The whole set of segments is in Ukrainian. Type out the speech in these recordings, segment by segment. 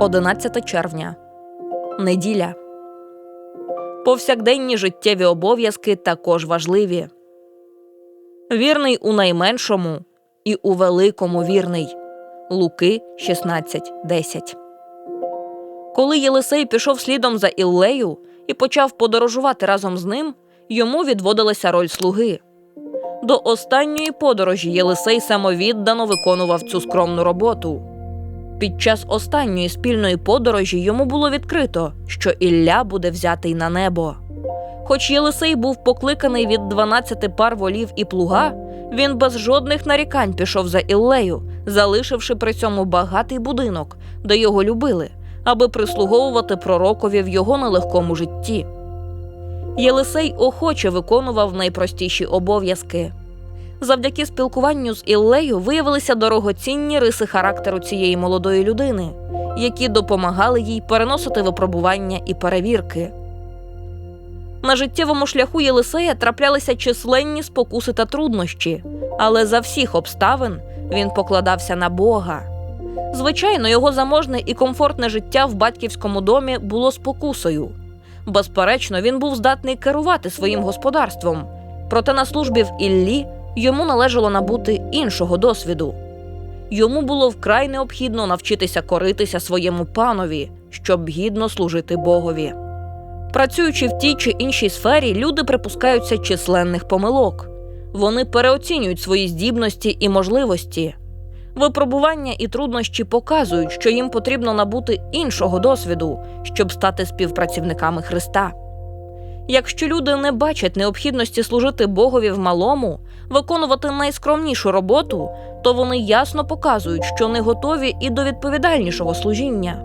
11 червня. Неділя. Повсякденні життєві обов'язки також важливі. Вірний у найменшому і у великому вірний. Луки 16.10. Коли Єлисей пішов слідом за Іллею і почав подорожувати разом з ним, йому відводилася роль слуги. До останньої подорожі Єлисей самовіддано виконував цю скромну роботу. Під час останньої спільної подорожі йому було відкрито, що Ілля буде взятий на небо. Хоч Єлисей був покликаний від 12 пар волів і плуга, він без жодних нарікань пішов за Іллею, залишивши при цьому багатий будинок, де його любили, аби прислуговувати пророкові в його нелегкому житті. Єлисей охоче виконував найпростіші обов'язки. Завдяки спілкуванню з Іллею виявилися дорогоцінні риси характеру цієї молодої людини, які допомагали їй переносити випробування і перевірки. На життєвому шляху Єлисея траплялися численні спокуси та труднощі, але за всіх обставин він покладався на Бога. Звичайно, його заможне і комфортне життя в батьківському домі було спокусою. Безперечно, він був здатний керувати своїм господарством, проте на службі в Іллі йому належало набути іншого досвіду. Йому було вкрай необхідно навчитися коритися своєму панові, щоб гідно служити Богові. Працюючи в тій чи іншій сфері, люди припускаються численних помилок. Вони переоцінюють свої здібності і можливості. Випробування і труднощі показують, що їм потрібно набути іншого досвіду, щоб стати співпрацівниками Христа. Якщо люди не бачать необхідності служити Богові в малому, виконувати найскромнішу роботу, то вони ясно показують, що не готові і до відповідальнішого служіння.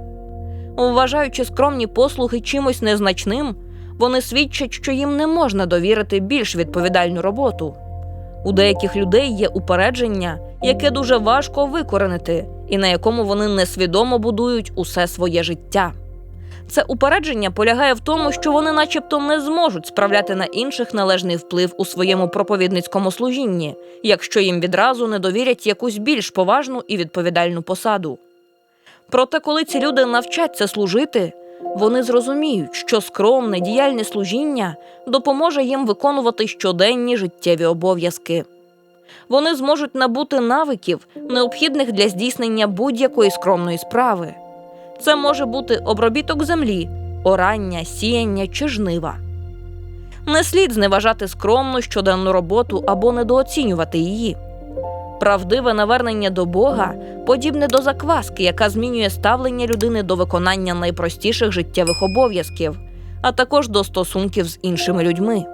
Вважаючи скромні послуги чимось незначним, вони свідчать, що їм не можна довірити більш відповідальну роботу. У деяких людей є упередження, яке дуже важко викоренити, і на якому вони несвідомо будують усе своє життя. Це упередження полягає в тому, що вони, начебто, не зможуть справляти на інших належний вплив у своєму проповідницькому служінні, якщо їм відразу не довірять якусь більш поважну і відповідальну посаду. Проте, коли ці люди навчаться служити, вони зрозуміють, що скромне діяльне служіння допоможе їм виконувати щоденні життєві обов'язки. Вони зможуть набути навиків, необхідних для здійснення будь-якої скромної справи. Це може бути обробіток землі, орання, сіяння чи жнива. Не слід зневажати скромну щоденну роботу або недооцінювати її. Правдиве навернення до Бога подібне до закваски, яка змінює ставлення людини до виконання найпростіших життєвих обов'язків, а також до стосунків з іншими людьми.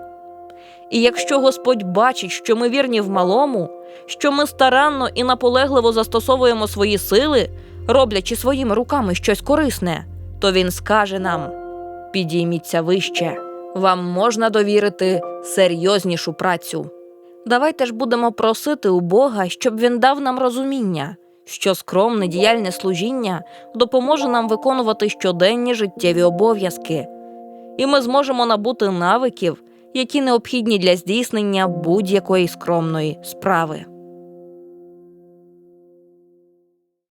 І якщо Господь бачить, що ми вірні в малому, що ми старанно і наполегливо застосовуємо свої сили, роблячи своїми руками щось корисне, то Він скаже нам: підійміться вище, вам можна довірити серйознішу працю. Давайте ж будемо просити у Бога, щоб він дав нам розуміння, що скромне діяльне служіння допоможе нам виконувати щоденні життєві обов'язки, і ми зможемо набути навиків, які необхідні для здійснення будь-якої скромної справи.